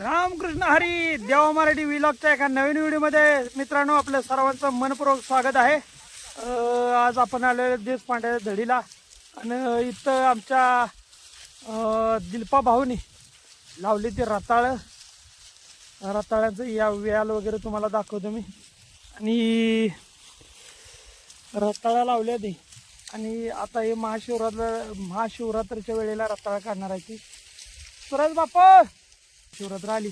रामकृष्ण हरी देवा मराठी विलॉगच्या एका नवीन व्हिडिओमध्ये मित्रांनो आपल्या सर्वांचं मनपूर्वक स्वागत आहे. आज आपण आलेलो देशपांड्याच्या धडीला आणि इथं आमच्या दिलपा भाऊनी लावली ती रताळं. रताळ्यांचं या व्याल वगैरे तुम्हाला दाखवतो मी. आणि रताळा लावल्या ती. आणि आता हे महाशिवरात्र महाशिवरात्रीच्या वेळेला रताळा काढणार आहे ती. सुरज बापा शिवरात्र आली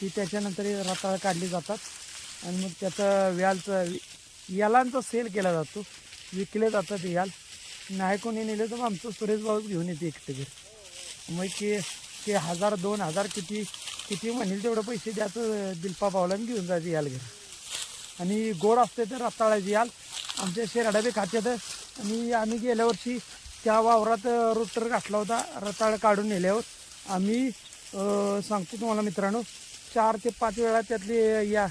की त्याच्यानंतर रताळ काढली जातात. आणि मग त्याचं व्यालचं यालांचा सेल केला जातो. विकले जातात याल. नाही कोणी नेले तर मग आमचं सुरेश भाऊच घेऊन येते एकटे घरी. मग ते ते हजार दोन हजार किती किती म्हणेल तेवढं पैसे द्यायचं दिलपा भाऊला घेऊन जायचं याल घर. आणि गोड असते तर रताळाची याल. आमच्या शेराडा बी खात्यात. आणि आम्ही गेल्या वर्षी त्या वावरात रोटर घातला होता. रताळ काढून नेल्यावर आम्ही सांगतो तुम्हाला मित्रांनो चार ते पाच वेळा त्यातली या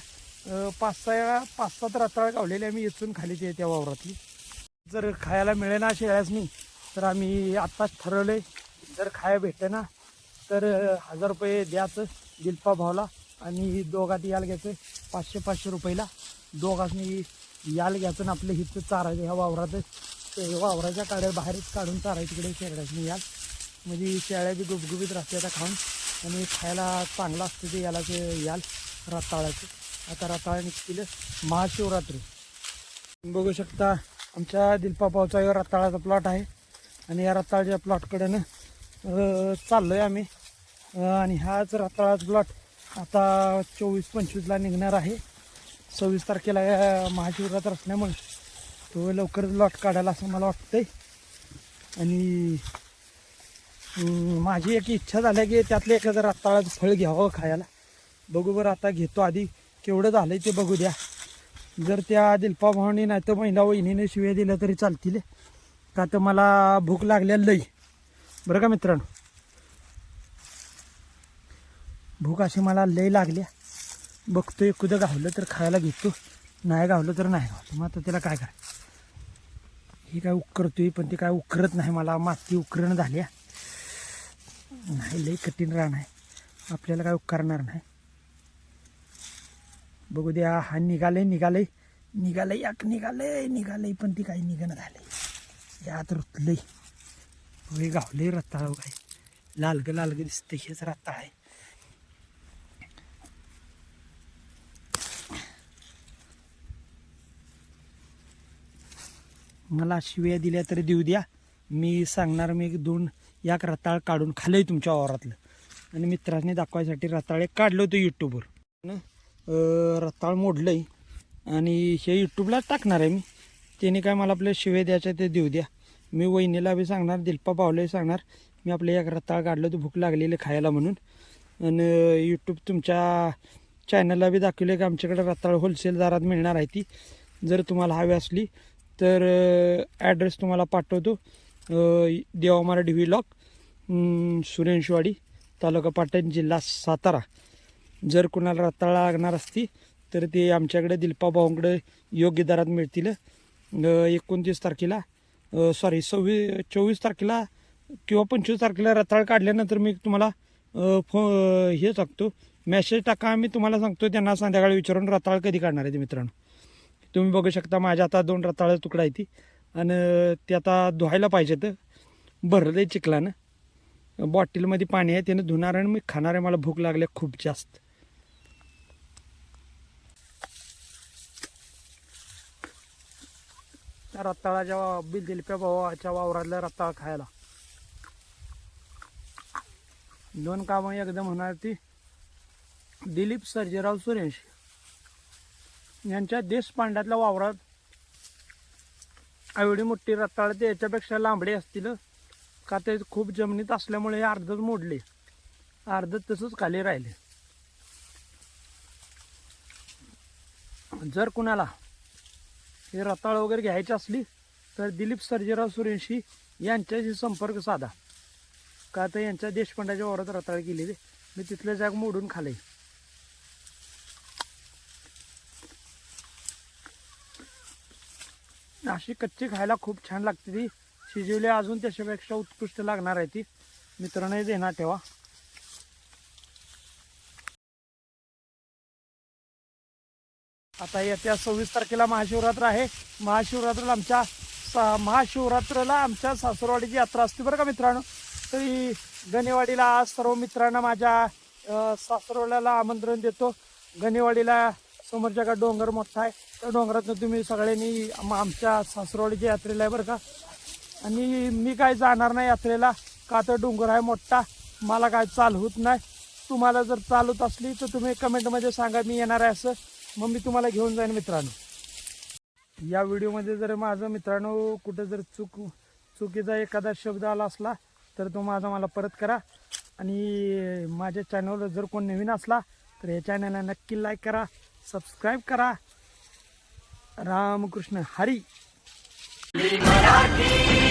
पाच सहा वेळा पाच सात रताळ गावलेली आम्ही इथून खाली ते त्या वावरातली. जर खायला मिळेना शेळ्याच मी तर आम्ही आत्ताच ठरवलं जर खाया भेटते ना तर हजार रुपये द्याचं दिलपा भावला आणि दोघात याल घ्यायचं पाचशे पाचशे रुपयाला. दोघांनी याल घ्यायचं ना आपलं हिचं चारायचं ह्या वावरात वावराच्या काड्या बाहेरच काढून चारायचं तिकडे शेरडाची याल. म्हणजे शेळ्या बी गुबगुबीत राहते आता खाऊन. आणि खायला चांगलं असतं ते याला ते याल रताळाचं आता रताळ निघतील. महाशिवरात्री. तुम्ही बघू शकता आमच्या दिलपापावचा हा रताळाचा प्लॉट आहे. आणि या रताळ्याच्या प्लॉटकडनं चाललो आहे आम्ही. आणि हाच रताळाचा प्लॉट आता चोवीस पंचवीसला निघणार आहे. सव्वीस तारखेला महाशिवरात्र असल्यामुळे तो लवकरच लॉट काढायला असं मला वाटतंय. आणि माझी एक इच्छा झाली की त्यातलं एखादं रताळाचं फळ घ्यावं खायला. बघू बरं आता घेतो आधी. केवढं झालं ते बघू द्या. जर त्या दिलपा भावानी नाही तर महिला वहिनीने शिव्या दिल्या तरी चालतील. का तर मला भूक लागल्या लई. बरं का मित्रांनो? भूक अशी मला लई लागल्या. बघतो एकुदं गावलं तर खायला घेतो. नाही गावलं तर नाही गावलं. मग आता त्याला काय करायचं? हे काय उकरतोय पण ते काय उकरत नाही मला. माती उकरणं झाल्या. नाही लई कठीण राहण आहे. आपल्याला काय करणार नाही. बघू द्या हा निघालय निघालय. निघालय याक निघालय निघालय पण ती काही निघणं झालंय. यात रुतलंय. हे गावलंय रत्ताळ काय लालग लालग दिसते हेच रत्ताळ आहे. मला शिव्या दिल्या तरी देऊ द्या. मी सांगणार मी एक दोन याक रताळ काढून खाल्लंय तुमच्या वावरातलं. आणि मित्रांनी दाखवायसाठी रताळ एक काढलं होतं यूट्यूबवर रताळ मोडलं रताळ मोडलंय. आणि हे यूट्यूबलाच टाकणार आहे मी. त्याने काय मला आपलं शिवे द्यायच्या ते देऊ द्या. मी वहिनीला बी सांगणार दिलपा पावलंही सांगणार मी आपलं एक रताळ काढलं होतं भूक लागलेलं खायला म्हणून. आणि यूट्यूब तुमच्या चॅनलला बी दाखवले की आमच्याकडे रताळ होलसेल दरात मिळणार आहे ती. जर तुम्हाला हवी असली तर ॲड्रेस तुम्हाला पाठवतो. देवामारा डी व्ही लॉक सुरेशवाडी तालुका पाटण जिल्हा सातारा. जर कुणाला रताळा लागणार असती तर ते आमच्याकडे दिलपा भाऊंकडे योग्य दरात मिळतील. एकोणतीस तारखेला सॉरी सव्वीस चोवीस तारखेला किंवा पंचवीस तारखेला रताळ काढल्यानंतर मी तुम्हाला फो हे सांगतो. मॅसेज टाका आम्ही तुम्हाला सांगतो त्यांना संध्याकाळी विचारून रताळ कधी काढणार आहे ते मित्रांनो. तुम्ही बघू शकता माझ्या आता दोन रताळ तुकडा आहे ती. आणि ते आता धुवायला पाहिजेत. भरलं आहे चिखलानं. बॉटलमध्ये पाणी आहे त्यानं धुणार आणि मी खाणार आहे मला भूक लागली खूप जास्त. त्या रताळाच्या बिल दिलप्या भावाच्या वावरातल्या रताळ खायला. दोन कामं एकदम होणार ती. दिलीप सर्जेराव सुरेश यांच्या देशपांड्यातल्या वावरात एवढी मोठी रताळ ते याच्यापेक्षा लांबडे असतील. का ते खूप जमिनीत असल्यामुळे हे अर्धच मोडले. अर्ध तसंच खाली राहिले. जर कुणाला हे रताळ वगैरे घ्यायची असली तर दिलीप सर्जेराव सुरेंशी यांच्याशी संपर्क साधा. का तर यांच्या देशपांड्याच्या वरात रताळ गेलेले. मी तिथले जाग मोडून खाले. अशी कच्ची खायला खूप छान लागते ती. शिजवली अजून त्याच्यापेक्षा उत्कृष्ट लागणार आहे ती. मित्रांनो देणार ठेवा. आता येत्या सव्वीस तारखेला महाशिवरात्र आहे. महाशिवरात्रीला आमच्या सा आमच्या सासरवाडीची यात्रा असते बरं का मित्रांनो? तरी गणेवाडीला सर्व मित्रांना माझ्या सासरवाड्याला आमंत्रण देतो. गणेवाडीला समोरच्या का डोंगर मोठा आहे. त्या डोंगरातनं तुम्ही सगळ्यांनी आमच्या सासरवाडीच्या यात्रेला आहे बरं का. आणि मी काय जाणार नाही यात्रेला. का तर डोंगर आहे मोठा. मला काय चाल होत नाही. तुम्हाला जर चालत असली तर तुम्ही कमेंटमध्ये सांगा मी येणार आहे असं. मग मी तुम्हाला घेऊन जाईन मित्रांनो. या व्हिडिओमध्ये जर माझं मित्रांनो कुठं जर चुक चुकीचा एखादा शब्द आला असला तर तो माझा मला परत करा. आणि माझ्या चॅनलवर जर कोण नवीन असला तर या चॅनलला नक्की लाईक करा सबस्क्राईब करा. रामकृष्ण हरी. मराठी.